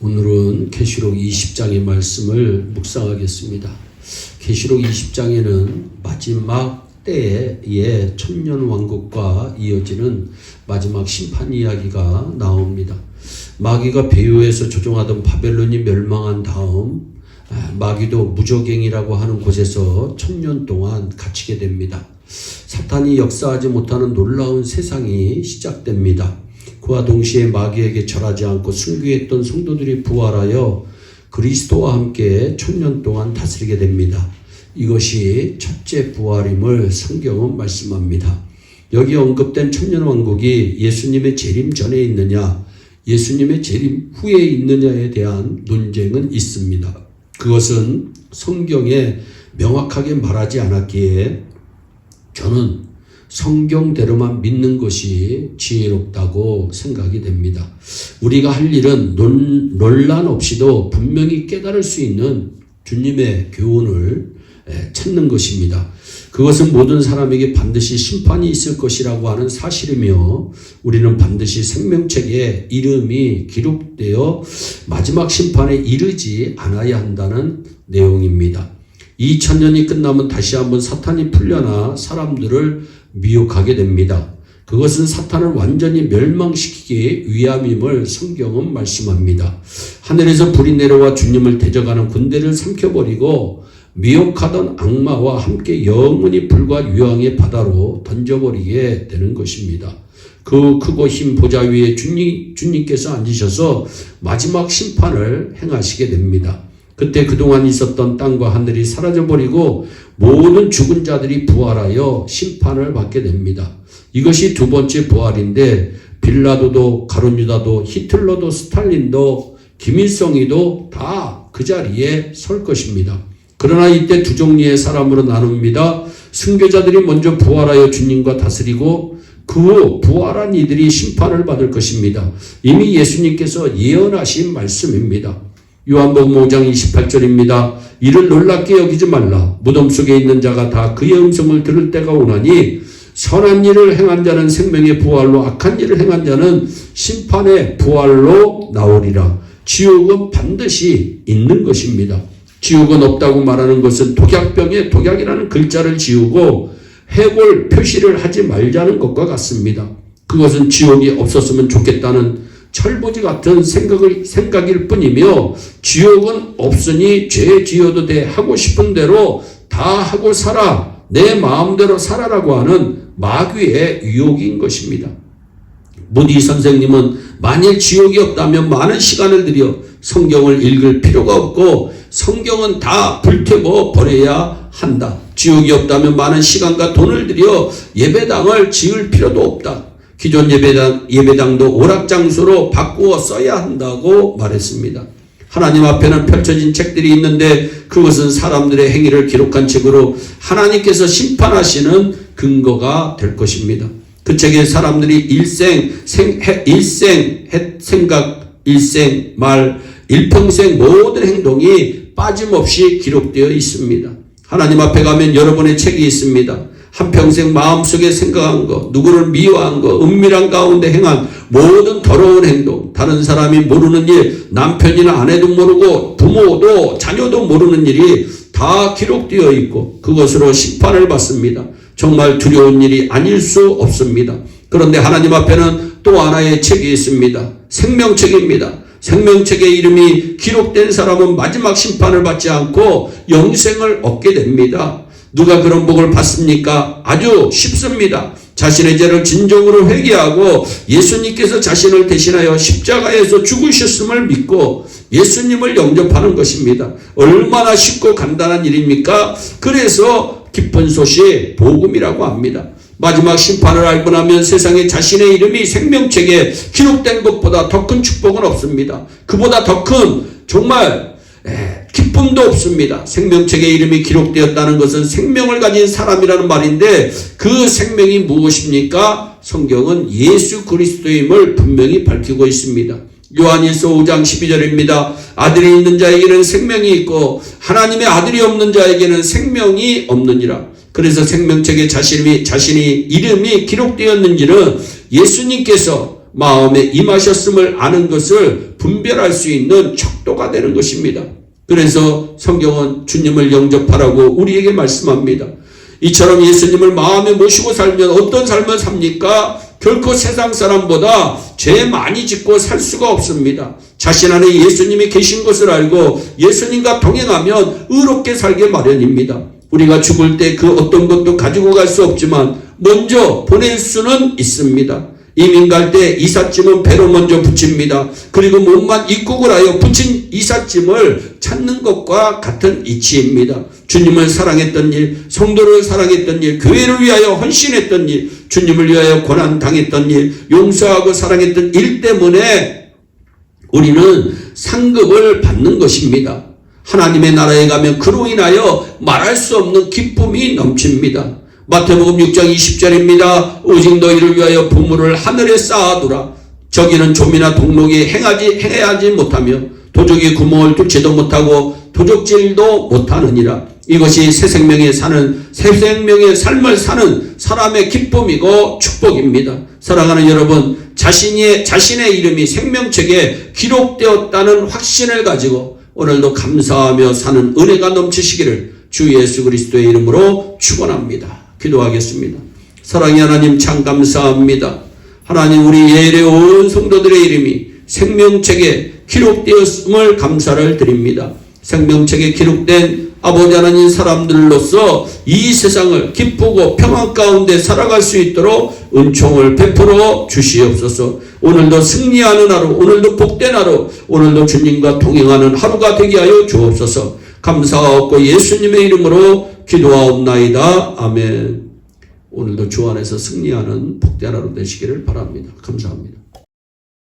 오늘은 계시록 20장의 말씀을 묵상하겠습니다. 계시록 20장에는 마지막 때의 천년 왕국과 이어지는 마지막 심판 이야기가 나옵니다. 마귀가 배후에서 조종하던 바벨론이 멸망한 다음 아, 마귀도 무저갱이라고 하는 곳에서 천년 동안 갇히게 됩니다. 사탄이 역사하지 못하는 놀라운 세상이 시작됩니다. 그와 동시에 마귀에게 절하지 않고 순교했던 성도들이 부활하여 그리스도와 함께 천년 동안 다스리게 됩니다. 이것이 첫째 부활임을 성경은 말씀합니다. 여기 언급된 천년 왕국이 예수님의 재림 전에 있느냐, 예수님의 재림 후에 있느냐에 대한 논쟁은 있습니다. 그것은 성경에 명확하게 말하지 않았기에 저는 성경대로만 믿는 것이 지혜롭다고 생각이 됩니다. 우리가 할 일은 논, 논란 없이도 분명히 깨달을 수 있는 주님의 교훈을 찾는 것입니다. 그것은 모든 사람에게 반드시 심판이 있을 것이라고 하는 사실이며 우리는 반드시 생명책에 이름이 기록되어 마지막 심판에 이르지 않아야 한다는 내용입니다. 2000년이 끝나면 다시 한번 사탄이 풀려나 사람들을 미혹하게 됩니다. 그것은 사탄을 완전히 멸망시키기 위함임을 성경은 말씀합니다. 하늘에서 불이 내려와 주님을 대적하는 군대를 삼켜버리고 미혹하던 악마와 함께 영원히 불과 유황의 바다로 던져버리게 되는 것입니다. 그 크고 흰 보좌 위에 주님, 주님께서 앉으셔서 마지막 심판을 행하시게 됩니다. 그때 그동안 있었던 땅과 하늘이 사라져버리고 모든 죽은 자들이 부활하여 심판을 받게 됩니다. 이것이 두 번째 부활인데 빌라도도 가론유다도 히틀러도 스탈린도 김일성이도 다 그 자리에 설 것입니다. 그러나 이때 두 종류의 사람으로 나눕니다. 승교자들이 먼저 부활하여 주님과 다스리고 그 후 부활한 이들이 심판을 받을 것입니다. 이미 예수님께서 예언하신 말씀입니다. 요한복음 5장 28절입니다. 이를 놀랍게 여기지 말라. 무덤 속에 있는 자가 다 그의 음성을 들을 때가 오나니 선한 일을 행한 자는 생명의 부활로 악한 일을 행한 자는 심판의 부활로 나오리라. 지옥은 반드시 있는 것입니다. 지옥은 없다고 말하는 것은 독약병에 독약이라는 글자를 지우고 해골 표시를 하지 말자는 것과 같습니다. 그것은 지옥이 없었으면 좋겠다는 철부지 같은 생각을, 생각일 뿐이며 지옥은 없으니 죄 지어도 돼 하고 싶은 대로 다 하고 살아 내 마음대로 살아라고 하는 마귀의 유혹인 것입니다. 무디 선생님은 만일 지옥이 없다면 많은 시간을 들여 성경을 읽을 필요가 없고 성경은 다 불태워 버려야 한다. 지옥이 없다면 많은 시간과 돈을 들여 예배당을 지을 필요도 없다. 기존 예배당, 예배당도 오락장소로 바꾸어 써야 한다고 말했습니다. 하나님 앞에는 펼쳐진 책들이 있는데 그것은 사람들의 행위를 기록한 책으로 하나님께서 심판하시는 근거가 될 것입니다. 그 책에 사람들이 일생, 생, 해, 일생, 해, 생각, 일생, 말, 일평생 모든 행동이 빠짐없이 기록되어 있습니다. 하나님 앞에 가면 여러분의 책이 있습니다. 한평생 마음속에 생각한 것, 누구를 미워한 것, 은밀한 가운데 행한 모든 더러운 행동, 다른 사람이 모르는 일, 남편이나 아내도 모르고 부모도 자녀도 모르는 일이 다 기록되어 있고 그것으로 심판을 받습니다. 정말 두려운 일이 아닐 수 없습니다. 그런데 하나님 앞에는 또 하나의 책이 있습니다. 생명책입니다. 생명책의 이름이 기록된 사람은 마지막 심판을 받지 않고 영생을 얻게 됩니다. 누가 그런 복을 받습니까? 아주 쉽습니다. 자신의 죄를 진정으로 회개하고 예수님께서 자신을 대신하여 십자가에서 죽으셨음을 믿고 예수님을 영접하는 것입니다. 얼마나 쉽고 간단한 일입니까? 그래서 기쁜 소식 복음이라고 합니다. 마지막 심판을 알고 나면 세상에 자신의 이름이 생명책에 기록된 것보다 더 큰 축복은 없습니다. 그보다 더 큰 정말 기쁨도 없습니다. 생명책에 이름이 기록되었다는 것은 생명을 가진 사람이라는 말인데 그 생명이 무엇입니까? 성경은 예수 그리스도임을 분명히 밝히고 있습니다. 요한일서 5장 12절입니다. 아들이 있는 자에게는 생명이 있고 하나님의 아들이 없는 자에게는 생명이 없느니라. 그래서 생명책에 자신이, 자신이 이름이 기록되었는지는 예수님께서 마음에 임하셨음을 아는 것을 분별할 수 있는 척도가 되는 것입니다. 그래서 성경은 주님을 영접하라고 우리에게 말씀합니다. 이처럼 예수님을 마음에 모시고 살면 어떤 삶을 삽니까? 결코 세상 사람보다 죄 많이 짓고 살 수가 없습니다. 자신 안에 예수님이 계신 것을 알고 예수님과 동행하면 의롭게 살게 마련입니다. 우리가 죽을 때 그 어떤 것도 가지고 갈 수 없지만 먼저 보낼 수는 있습니다. 이민 갈 때 이삿짐은 배로 먼저 붙입니다. 그리고 몸만 입국을 하여 붙인 이삿짐을 찾는 것과 같은 이치입니다. 주님을 사랑했던 일, 성도를 사랑했던 일, 교회를 위하여 헌신했던 일, 주님을 위하여 고난 당했던 일, 용서하고 사랑했던 일 때문에 우리는 상급을 받는 것입니다. 하나님의 나라에 가면 그로 인하여 말할 수 없는 기쁨이 넘칩니다. 마태복음 6장 20절입니다. 오직 너희를 위하여 부물을 하늘에 쌓아두라. 저기는 좀이나 동록이 행하지 행해야지 못하며 도적이 구멍을 뚫지도 못하고 도적질도 못하느니라. 이것이 새 생명에 사는 새 생명의 삶을 사는 사람의 기쁨이고 축복입니다. 사랑하는 여러분, 자신의 자신의 이름이 생명책에 기록되었다는 확신을 가지고 오늘도 감사하며 사는 은혜가 넘치시기를 주 예수 그리스도의 이름으로 축원합니다. 기도하겠습니다. 사랑의 하나님 참 감사합니다. 하나님 우리 예일의 온 성도들의 이름이 생명책에 기록되었음을 감사를 드립니다. 생명책에 기록된 아버지 하나님 사람들로서 이 세상을 기쁘고 평안 가운데 살아갈 수 있도록 은총을 베풀어 주시옵소서. 오늘도 승리하는 하루, 오늘도 복된 하루, 오늘도 주님과 동행하는 하루가 되게 하여 주옵소서. 감사하고 예수님의 이름으로 기도하옵나이다. 아멘. 오늘도 주 안에서 승리하는 복된 하루 되시기를 바랍니다. 감사합니다.